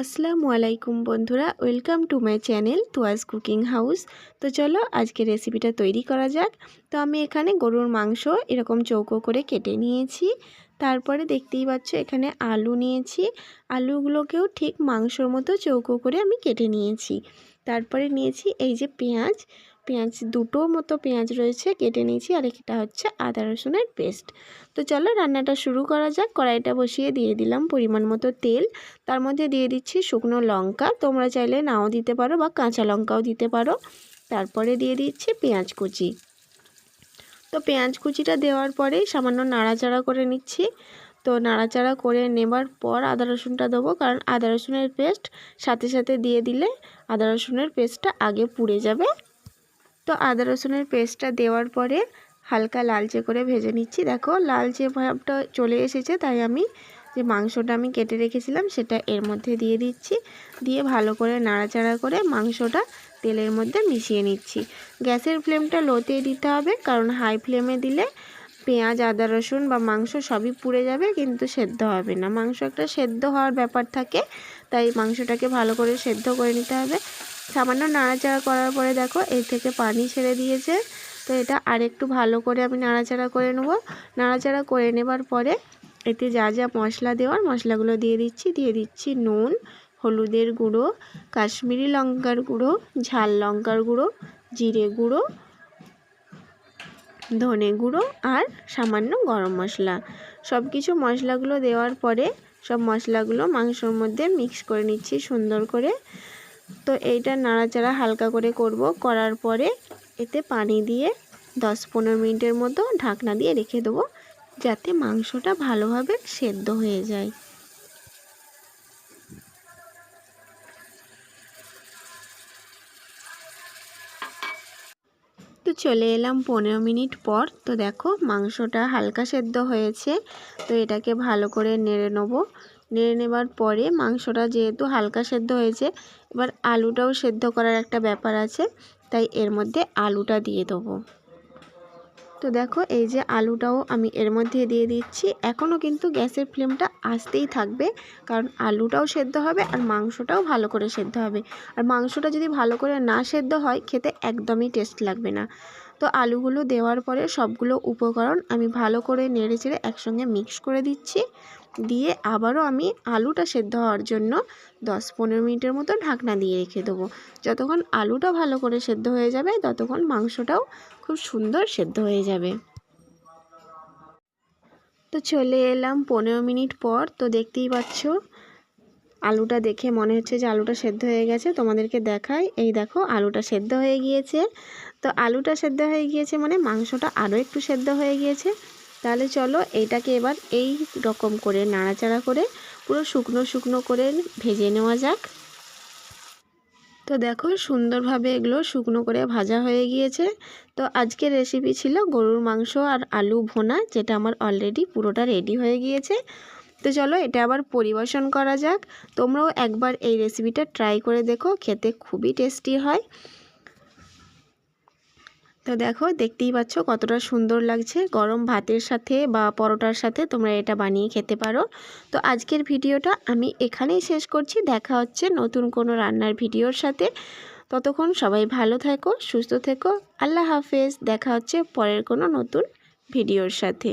আসসালামু আলাইকুম বন্ধুরা, ওয়েলকাম টু মাই চ্যানেল তুয়াজ কুকিং হাউস। তো চলো আজকে রেসিপিটা তৈরি করা যাক। তো আমি এখানে গরুর মাংস এরকম চৌকো করে কেটে নিয়েছি। তারপরে দেখতেই পাচ্ছ এখানে আলু নিয়েছি। আলুগুলোকেও ঠিক মাংসর মতো চৌকো করে আমি কেটে নিয়েছি। তারপরে নিয়েছি এই যে পেঁয়াজ। পেঁয়াজ দুটো মতো পেঁয়াজ রয়েছে, কেটে নিয়েছি আর এটা হচ্ছে আদা রসুনের পেস্ট তো চলো রান্নাটা শুরু করা যাক। কড়াইটা বসিয়ে দিয়ে দিলাম পরিমাণ মতো তেল। তার মধ্যে দিয়ে দিচ্ছি শুকনো লঙ্কা। তোমরা চাইলে নাও দিতে পারো বা কাঁচা লঙ্কাও দিতে পারো। তারপরে দিয়ে দিচ্ছি পেঁয়াজ কুচি। তো পেঁয়াজ কুচিটা দেওয়ার পরেই সামান্য নাড়াচাড়া করে নিচ্ছি। তো নাড়াচাড়া করে নেবার পর আদা রসুনটা দেবো, কারণ আদা রসুনের পেস্ট সাথে সাথে দিয়ে দিলে আদা রসুনের পেস্টটা আগে পুড়ে যাবে। তো আদা রসুনের পেস্টটা দেওয়ার পরে হালকা লালচে করে ভেজে নিচ্ছি। দেখো লালচে ভাবটা চলে এসেছে, তাই আমি যে মাংসটা আমি কেটে রেখেছিলাম সেটা এর মধ্যে দিয়ে দিচ্ছি। দিয়ে ভালো করে নাড়াচাড়া করে মাংসটা তেলের মধ্যে মিশিয়ে নিচ্ছি। গ্যাসের ফ্লেমটা লোতে দিতে হবে, কারণ হাই ফ্লেমে দিলে পেঁয়াজ, আদা রসুন বা মাংস সবই পুড়ে যাবে, কিন্তু সেদ্ধ হবে না। মাংস একটা সেদ্ধ হওয়ার ব্যাপার থাকে, তাই মাংসটাকে ভালো করে সেদ্ধ করে নিতে হবে। সামান্য নাড়াচাড়া করার পরে দেখো, এর থেকে পানি ছেড়ে দিয়েছে। তো এটা আরেকটু ভালো করে আমি নাড়াচাড়া করে নেব। নাড়াচাড়া করে নেবার পরে এতে যা যা মশলা দেওয়ার, মশলাগুলো দিয়ে দিচ্ছি। দিয়ে দিচ্ছি নুন, হলুদের গুঁড়ো, কাশ্মীরি লঙ্কার গুঁড়ো, ঝাল লঙ্কার গুঁড়ো, জিরে গুঁড়ো, ধনে গুঁড়ো আর সামান্য গরম মশলা। সব কিছু মশলাগুলো দেওয়ার পরে সব মশলাগুলো মাংসর মধ্যে মিক্স করে নিচ্ছি সুন্দর করে। তো এইটা নাড়াচাড়া হালকা করে করব। করার পরে এতে পানি দিয়ে দশ পনেরো মিনিটের মতো ঢাকনা দিয়ে রেখে দেবো, যাতে মাংসটা ভালোভাবে সেদ্ধ হয়ে যায়। তো চলে এলাম পনেরো মিনিট পর। তো দেখো মাংসটা হালকা সেদ্ধ হয়েছে, তো এটাকে ভালো করে নেড়ে নেব। নেড়ে নেবার পরে মাংসটা যেহেতু হালকা সেদ্ধ হয়েছে, এবার আলুটাও সেদ্ধ করার একটা ব্যাপার আছে, তাই এর মধ্যে আলুটা দিয়ে দেবো। তো দেখো, এই যে আলুটাও আমি এর মধ্যে দিয়ে দিচ্ছি। এখনও কিন্তু গ্যাসের ফ্লেমটা আসতেই থাকবে, কারণ আলুটাও সেদ্ধ হবে আর মাংসটাও ভালো করে সেদ্ধ হবে। আর মাংসটা যদি ভালো করে না সেদ্ধ হয়, খেতে একদমই টেস্ট লাগবে না। তো আলুগুলো দেওয়ার পরে সবগুলো উপকরণ আমি ভালো করে নেড়ে চেড়ে একসঙ্গে মিক্স করে দিচ্ছি। দিয়ে আবারও আমি আলুটা সেদ্ধ হওয়ার জন্য দশ পনেরো মিনিটের মতো ঢাকনা দিয়ে রেখে দেবো। যতক্ষণ আলুটা ভালো করে সেদ্ধ হয়ে যাবে, ততক্ষণ মাংসটাও খুব সুন্দর সেদ্ধ হয়ে যাবে। তো চলে এলাম পনেরো মিনিট পর, তো দেখতেই পাচ্ছ আলুটা দেখে মনে হচ্ছে যে আলুটা সেদ্ধ হয়ে গেছে, তোমাদেরকে দেখাই। এই দেখো, আলুটা সেদ্ধ হয়ে গিয়েছে। তো আলুটা সেদ্ধ হয়ে গিয়েছে মানে মাংসটা আরও একটু সেদ্ধ হয়ে গিয়েছে। তাহলে চলো এইটাকে এবার এই রকম করে নাড়াচাড়া করে পুরো শুকনো শুকনো করে ভেজে নেওয়া যাক। তো দেখো, সুন্দরভাবে এগুলো শুকনো করে ভাজা হয়ে গিয়েছে। তো আজকের রেসিপি ছিল গরুর মাংস আর আলু ভোনা, যেটা আমার অলরেডি পুরোটা রেডি হয়ে গিয়েছে। তো চলো এটা আবার পরিবেশন করা যাক। তোমরাও একবার এই রেসিপিটা ট্রাই করে দেখো, খেতে খুবই টেস্টি হয়। তো দেখো, দেখতেই পাচ্ছ কতটা সুন্দর লাগছে। গরম ভাতের সাথে বা পরোটার সাথে তোমরা এটা বানিয়ে খেতে পারো। তো আজকের ভিডিওটা আমি এখানেই শেষ করছি। দেখা হচ্ছে নতুন কোনো রান্নার ভিডিওর সাথে। ততক্ষণ সবাই ভালো থেকো, সুস্থ থেকো। আল্লাহ হাফেজ। দেখা হচ্ছে পরের কোনো নতুন ভিডিওর সাথে।